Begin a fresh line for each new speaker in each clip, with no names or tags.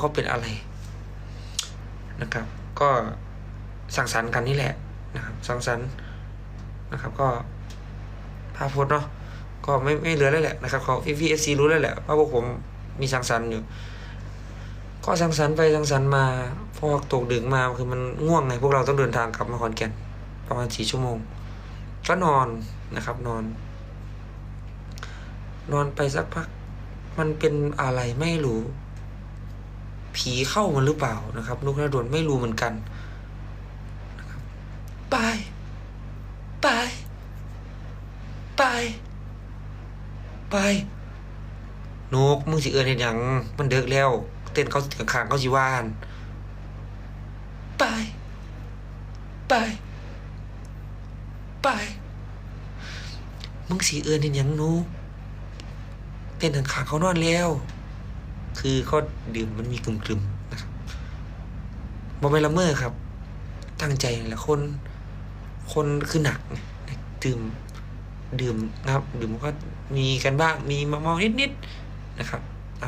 เขาเป็นอะไรนะครับ ก็สังสรรค์กันนี่แหละนะครับ สังสรรค์นะครับก็ภาพพสต์เนาะก็ไม่ไม่เหลือแล้วแหละนะครับเขาพี่พีเอซีรู้แล้วแหละว่าพวกผมมีสังสรรค์อยู่ ก็สังสรรค์ไปสังสรรค์มาพอตกดึกมาคือมันง่วงไงพวกเราต้องเดินทางกลับมาขอนแก่นประมาณสี่ชั่วโมง ก็นอนนะครับ นอน นอนไปสักพัก มันเป็นอะไรไม่รู้ ผีเข้ามันหรือเปล่านะครับนุกนดวนไม่รู้เหมือนกันไปไปไปไปนกมึงสิเอินเห็นยังมันเดึกแล้ว เต้นเขาขางเขาสิว่านไปไปไปมึงสิเอินเห็นยังนูเต้นขางเขานอนแล้ว คือเขาดื่มมันมีกลุ่มๆนะครับบอไม่ละเมอครับ ตั้งใจแหละคนคนคือหนักดื่มดื่มนะครับ ดื่มก็มีกันบ้างมีมามองนิดๆนะครับ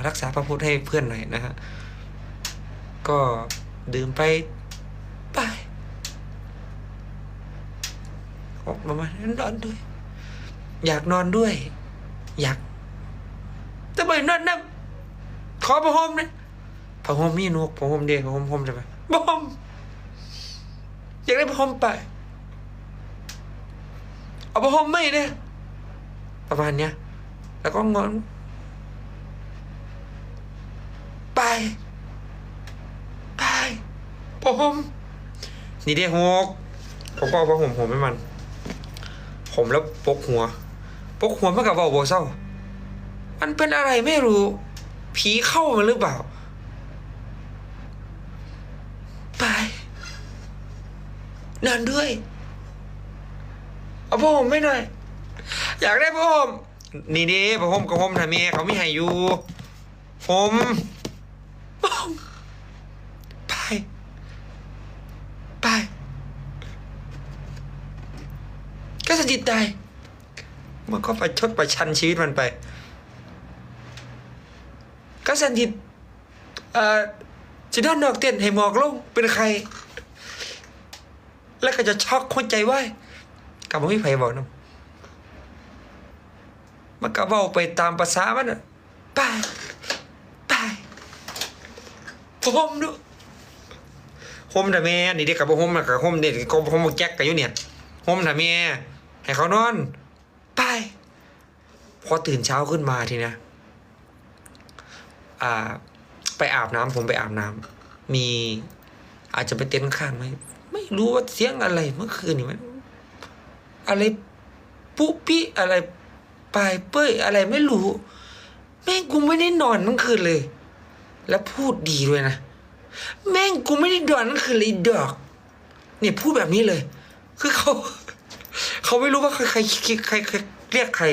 รักษาพระพุทธให้เพื่อนหน่อยนะฮะก็ดื่มไปไปออกมามาอนอนด้วย อยากนอนด้วย อยากจะไปนอนนะ ขอประหมนะประหมมีนกประหมเดียวประหมพรมจะไปประหมอยากได้ประหมไป เอาประหมไม่เนี่ยประมาณเนี้ย แล้วก็งอน ไป ไปประหมนี่เดียหกผมก็เอาประหมผมให้มันผมแล้วปกหัว ปกหัวมันกับเบาโบเศร้า มันเป็นอะไรไม่รู้ ผีเข้ามันหรือเปล่า ไป นอนด้วย เอาผ้าห่มไม่หน่อย อยากได้ผ้าห่มนี่ดิผ้าห่มกับห่มทำเมียเขาไม่ให้อยู่ ผมไป ไป ก็สะจิตใจมันก็ไปชดประชันชีวิตมันไป ก็สันติเอ่อจะด้านนอกเต้นให้หมอกลงเป็นใคร แล้วก็จะช็อกหัวใจไหวกับพี่ไผ่บอกนะมันก็เว้าไปตามภาษามันน่ะไปไปผมดูผมแต่แม่นี่เด็กกับผมนะกับผมเด็กกับผมแจ็คกันอยู่เนี่ยผมแต่แม่ให้เขานอน ไป พอตื่นเช้าขึ้นมาทีนี้ย อ่า ไปอาบน้ำผมไปอาบน้ำมีอาจจะไปเต็นท์ข้างไหมไม่รู้ว่าเสียงอะไรเมื่อคืนนี่มันอะไรปุ๊ปิอะไรปลายเป้ยอะไรไม่รู้แม่งกูไม่ได้นอนทั้งคืนเลย แล้วพูดดีด้วยนะแม่งกูไม่ได้นอนทั้งคืนเลยดอก เนี่ยพูดแบบนี้เลย คือเขา เขาไม่รู้ว่าใครใครใครใครเรียกใคร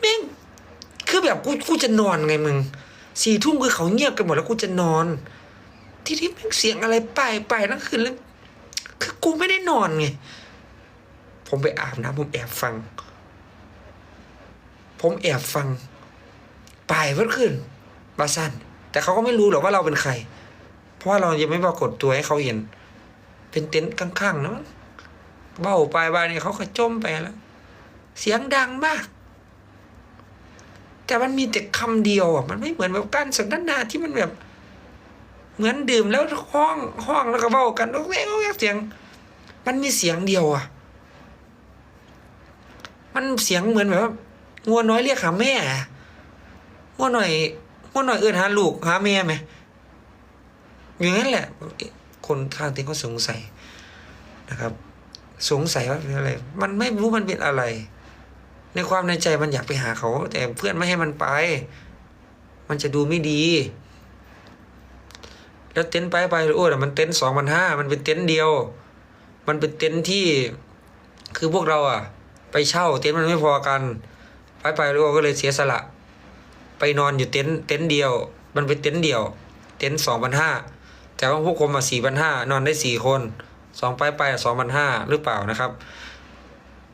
แม่ง คือแบบกูกูจะนอนไงมึงสี่ทุ่มคือเขาเงียบกันหมดแล้วกูจะนอน ทีนี้แม่งเสียงอะไรไปไปนั่งคืนแล้วคือกูไม่ได้นอนไง ผมไปอาบน้ำผมแอบฟัง ผมแอบฟังไปเมื่อคืนบาสันแต่เขาก็ไม่รู้หรอกว่าเราเป็นใคร เพราะว่าเรายังไม่ปรากฏตัวให้เขาเห็น เป็นเต็นท์ข้างๆนะมั้งเบ้าไปบ้านนี่เขาก็จมไปแล้ว เสียงดังมาก แต่มันมีแต่คำเดียวอะมันไม่เหมือนแบบการสนทนาที่มันแบบ เหมือนดื่มแล้วห้องห้องแล้วก็เว้ากันโอ้ยโอ้ยเสียง มันมีเสียงเดียวอะ มันเสียงเหมือนแบบงัวน้อยเรียกหาแม่งัวหน่อยงัวหน่อยเอื้อนหาลูกหาแม่ไหมอย่างนั้นแหละ คนข้างเตียงก็สงสัยนะครับ สงสัยว่าเป็นอะไร มันไม่รู้มันเป็นอะไร ในความในใจมันอยากไปหาเขา แต่เพื่อนไม่ให้มันไป มันจะดูไม่ดี แล้วเต็นท์ไปไปโอ้แต่มันเต็นท์สองพันห้ามันเป็นเต็นท์เดียว มันเป็นเต็นท์ที่คือพวกเราอะไปเช่า เต็นท์มันไม่พอกัน ไปไปโอ้ก็เลยเสียสละ ไปนอนอยู่เต็นท์เต็นท์เดียว มันเป็นเต็นท์เดียว เต็นท์สองพันห้าแต่ว่าพวกผมมาสี่พันห้านอนได้สี่คนสองไปไปสองพันห้าหรือเปล่านะครับ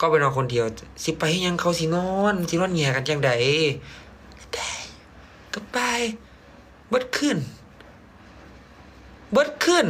ก็ไปนอนคนเดียว สิไปยังเขาสินอนสินอนแหย่กันจังใดไปก็ไปเบิดขึ้น เบิดขึ้น